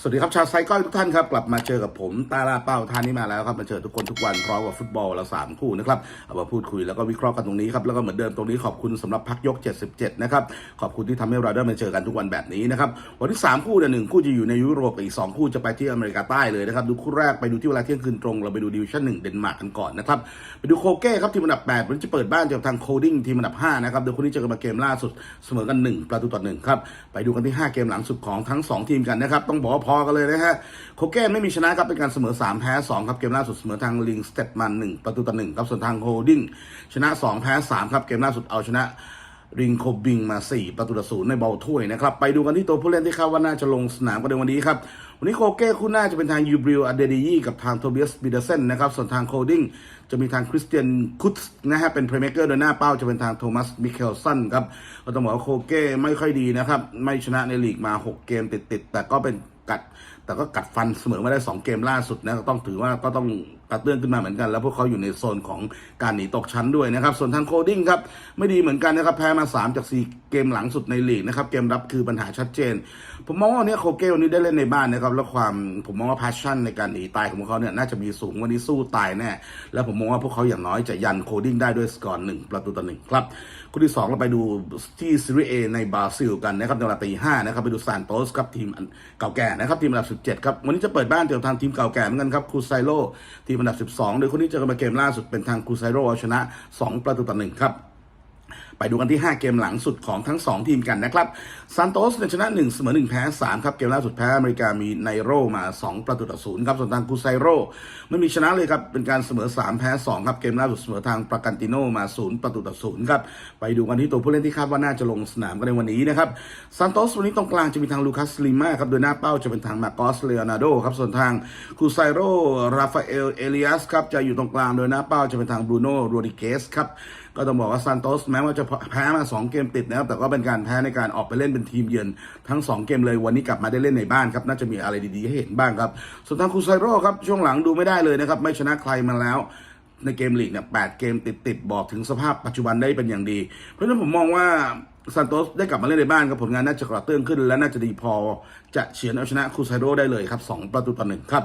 สวัสดีครับชาวไซก้อยทุกท่านครับ กลับมาเจอกับผมตาลาเป้าท่านนี้มาแล้วครับมาเจอทุกคนทุกวันพร้อมกับฟุตบอลเราสามคู่นะครับเอามาพูดคุยแล้วก็วิเคราะห์กันตรงนี้ครับแล้วก็เหมือนเดิมตรงนี้ขอบคุณสำหรับพักยก 77 นะครับ ขอบคุณที่ทำให้เราได้มาเจอกันทุกวันแบบนี้นะครับวันที่ 3 คู่เนี่ยหนึ่งคู่จะอยู่ในยุโรปอีก 2 คู่จะไปที่อเมริกาใต้เลยนะครับดูคู่แรกไปดูที่เวลาเที่ยงคืนตรงเราไปดูดิวิชั่นหนึ่งเดนมาร์กกันก่อนนะครับไปดูโคเก้ครับทีมอันดับ8วันนี้จะเปิดบ้านเจอกับทางโคดิ้งทีมอันดับ5นะครับโดยคู่นี้เจอกันมาเกมล่าสุดเสมอกัน 1 ประตูต่อ1ครับไปดูกันที่ 5 เกมหลังสุดของทั้ง 2 ทีมกันนะครับต้องบอกพอกันเลยนะฮะโคเก้ไม่มีชนะครับเป็นการเสมอ 3 แพ้ 2 ครับเกมล่าสุดเสมอทางลิงสเตตมัน1ประตูต่อ1ครับส่วนทางโฮดิ้งชนะ 2 แพ้ 3 ครับเกมล่าสุดเอาชนะริงโคบิงมา 4 ประตูต่อศูนย์ในบอลถ้วยนะครับ ไปดูกันที่ตัวผู้เล่นที่คาดว่าน่าจะลงสนามกันในวันนี้ครับ วันนี้โคเก้คู่หน้าจะเป็นทางยูบริลอเดดียีกับทางโทเบียสบิเดเซนนะครับ ส่วนทางโคดิ้งจะมีทางคริสเตียนคุตนะฮะเป็นเพลย์เมเกอร์โดยหน้าเป้าจะเป็นทางโทมัสมิเคลสันครับก็ต้องบอกว่าโคเก้ไม่ค่อยดีนะครับ ไม่ชนะในลีกมา 6 เกมติดๆแต่ก็เป็น กัด แต่ก็กัดฟันเสมอมาได้ 2 เกมล่าสุดนะก็ต้องถือว่าก็ต้องกระเตื้องขึ้นมาเหมือนกัน แล้วพวกเขาอยู่ในโซนของการหนีตกชั้นด้วยนะครับ ส่วนทางโคดิ้งครับไม่ดีเหมือนกันนะครับแพ้มา 3 จาก 4 เกมหลังสุดในลีกนะครับเกมรับคือปัญหาชัดเจน ผมมองว่าวันนี้โคเก้วันนี้ได้เล่นในบ้านนะครับแล้วความผมมองว่า passion ในการหนีตายของพวกเขาเนี่ยน่าจะมีสูงวันนี้สู้ตายแน่แล้วผมมองว่าพวกเขาอย่างน้อยจะยันโคดิ้งได้ด้วยสกอร์หนึ่งประตูต่อหนึ่งครับคู่ที่สองเราไปดูที่ซีรีส์เอในบราซิลกันนะครับในเวลาตีห้านะครับไปดูซานโตสครับทีมเก่าแก่นะครับทีมอันดับ17ครับวันนี้จะเปิดบ้านเจอทางทีมเก่าแก่เหมือนกันครับคูไซโลทีอันดับ 12 โดยคนนี้เจอกันมาเกมล่าสุดเป็นทางคูไซโรเอาชนะ 2 ประตูต่อหนึ่งครับ ไปดูกันที่ 5 เกมหลังสุดของทั้ง 2 ทีมกันนะครับซานโตสเนี่ยชนะ1เสมอ1แพ้3ครับเกมล่าสุดแพ้อเมริกามีไนโรมา 2 ประตูต่อศูนย์ครับส่วนทางกูไซโรไม่มีชนะเลยครับเป็นการเสมอ 3 แพ้2ครับเกมล่าสุดเสมอทางปรากันติโนมา 0 ประตูต่อศูนย์ครับไปดูกันที่ตัวผู้เล่นที่คาดว่าน่าจะลงสนามกันในวันนี้นะครับซานโตสวันนี้ตรงกลางจะมีทางลูคัสลิมาครับโดยหน้าเป้าจะเป็นทางมาโกสเลโอนาโดครับส่วนทางกูไซโรราฟาเอลเอลิอัสครับจะอยู่ตรงกลางโดยหน้าเป้าจะเป็นทางบรูโน่โรดิเกสครับ ก็ต้องบอกว่าซานโตสแม้ว่าจะแพ้มา 2 เกมติดนะครับ แต่ก็เป็นการแพ้ในการออกไปเล่นเป็นทีมเยือนทั้ง 2 เกมเลยวันนี้กลับมาได้เล่นในบ้านครับ น่าจะมีอะไรดีๆให้เห็นบ้างครับ ส่วนทางคูไซโร่ครับ ช่วงหลังดูไม่ได้เลยนะครับ ไม่ชนะใครมาแล้วในเกมลีกเนี่ยแเกมติดๆบอกถึงสภาพปัจจุบันได้เป็นอย่างดี เพราะฉะนั้นผมมองว่า ซานโตสได้กลับมาเล่นในบ้านครับผลงานน่าจะกระเตื้องขึ้น และน่าจะดีพอจะเฉือนเอาชนะคูไซโรได้เลยครับ 2 ประตูต่อหนึ่งครับ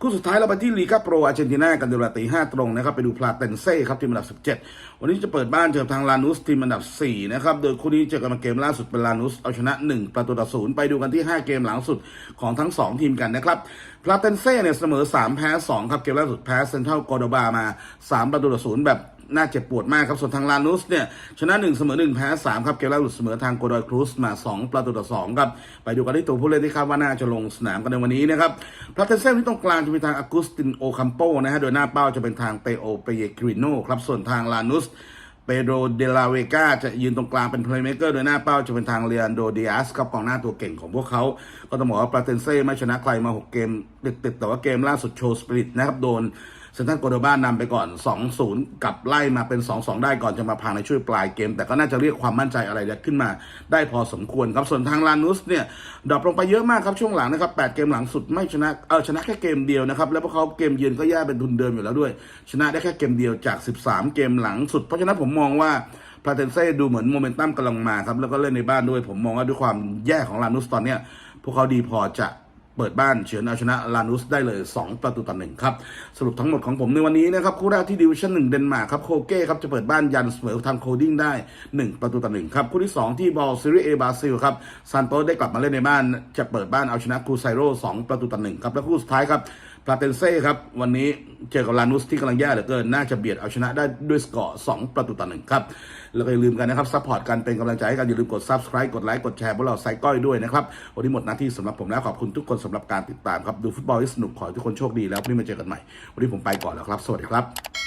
คู่สุดท้ายเราไปที่ลีกาโปรอาร์เจนตินากันเดลาตีห้าตรงนะครับไปดูพลาเตนเซ่ครับทีมอันดับ 17 วันนี้จะเปิดบ้านเจอทางลานุสทีมอันดับ 4 นะครับ โดยคู่นี้เจอกันมาเกมล่าสุดเป็นลานุสเอาชนะ 1 ประตูต่อศูนย์ไปดูกันที่ 5 เกมหลังสุดของทั้ง 2 ทีมกันนะครับพลาเตนเซ่เนี่ยเสมอ 3 แพ้ 2 ครับเกมล่าสุดแพ้เซนทรัลโกโดบามา 3 ประตูต่อศูนย์แบบ น่าเจ็บปวดมากครับ ส่วนทางลานุสเนี่ยชนะ1เสมอ1แพ้3ครับ เกมล่าสุดเสมอทางโกดอยครูสมา 2 ประตูต่อ2ครับ ไปดูกันที่ตัวผู้เล่นที่คาดว่าน่าจะลงสนามกันในวันนี้นะครับพลาเทนเซนที่ตรงกลางจะมีทางอากุสตินโอคัมโปนะฮะ โดยหน้าเป้าจะเป็นทางเตโอเปเยกริโนครับ ส่วนทางลานุสเปโดเดลาเวกาจะยืนตรงกลางเป็นเพลย์เม k เกอร์โดยหน้าเป้าจะเป็นทางเลียนโดเดียสครับกองหน้าตัวเก่งของพวกเขา ก็ต้องบอกว่าปาเตนเซ่ไม่ชนะใครมา 6 เกมติดๆแต่ว่าเกมล่าสุดโชว์สปิริตนะครับโดน เซนทรัลโกโดบ้านำไปก่อน 2-0 กลับไล่มาเป็น 2-2 ได้ก่อนจะมาพาในช่วยปลายเกม แต่ก็น่าจะเรียกความมั่นใจอะไรขึ้นมา ได้พอสมควรครับส่วนทางลานุสเนี่ยดรอปลงไปเยอะมากครับช่วงหลังนะครับ8เกมหลังสุดไม่ชนะเออชนะแค่เกมเดียวนะครับแล้วพวกเขาเกมเยือนก็แย่เป็นทุนเดิมอยู่แล้วด้วย ชนะได้แค่เกมเดียวจาก 13 เกมหลังสุด เพราะฉะนั้นผมมองว่าพาเทนเซ่ดูเหมือนโมเมนตัมกำลังมาครับแล้วก็เล่นในบ้านด้วย ผมมองว่าด้วยความแย่ของลานุสตอนเนี้ยพวกเขาดีพอจะ ปิดบ้านเฉือนเอาชนะลานุสได้เลย 2 ประตูต่อหนึ่งครับสรุปทั้งหมดของผมในวันนี้นะครับคู่แรกที่ดิวิชั่นหนึ่งเดนมาร์กครับโคเก้ครับจะเปิดบ้านยันเสมอทางโคดิ้งได้ 1 ประตูต่อหนึ่งครับคู่ที่ 2 ที่บอลซีรีส์เอบราซิลครับซานโตสได้กลับมาเล่นในบ้านจะเปิดบ้านเอาชนะคูไซโร่2ประตูต่อหนึ่งครับและคู่สุดท้ายครับ พลาเตนเซ่ครับ วันนี้เจอกับลานุสที่กำลังแย่เหลือเกิน น่าจะเบียดเอาชนะได้ด้วยสกอร์2ประตูต่อหนึ่งครับ แล้วก็อย่าลืมกันนะครับซัพพอร์ตกันเป็นกำลังใจให้กัน อย่าลืมกด subscribe กดไลค์กดแชร์พวกเราไซก้อยด้วยนะครับ วันนี้หมดหน้าที่สำหรับผมแล้วขอบคุณทุกคนสำหรับการติดตามครับดูฟุตบอลให้สนุกขอให้ทุกคนโชคดีแล้วพรุ่งนี้มาเจอกันใหม่วันนี้ผมไปก่อนแล้วครับ สวัสดีครับ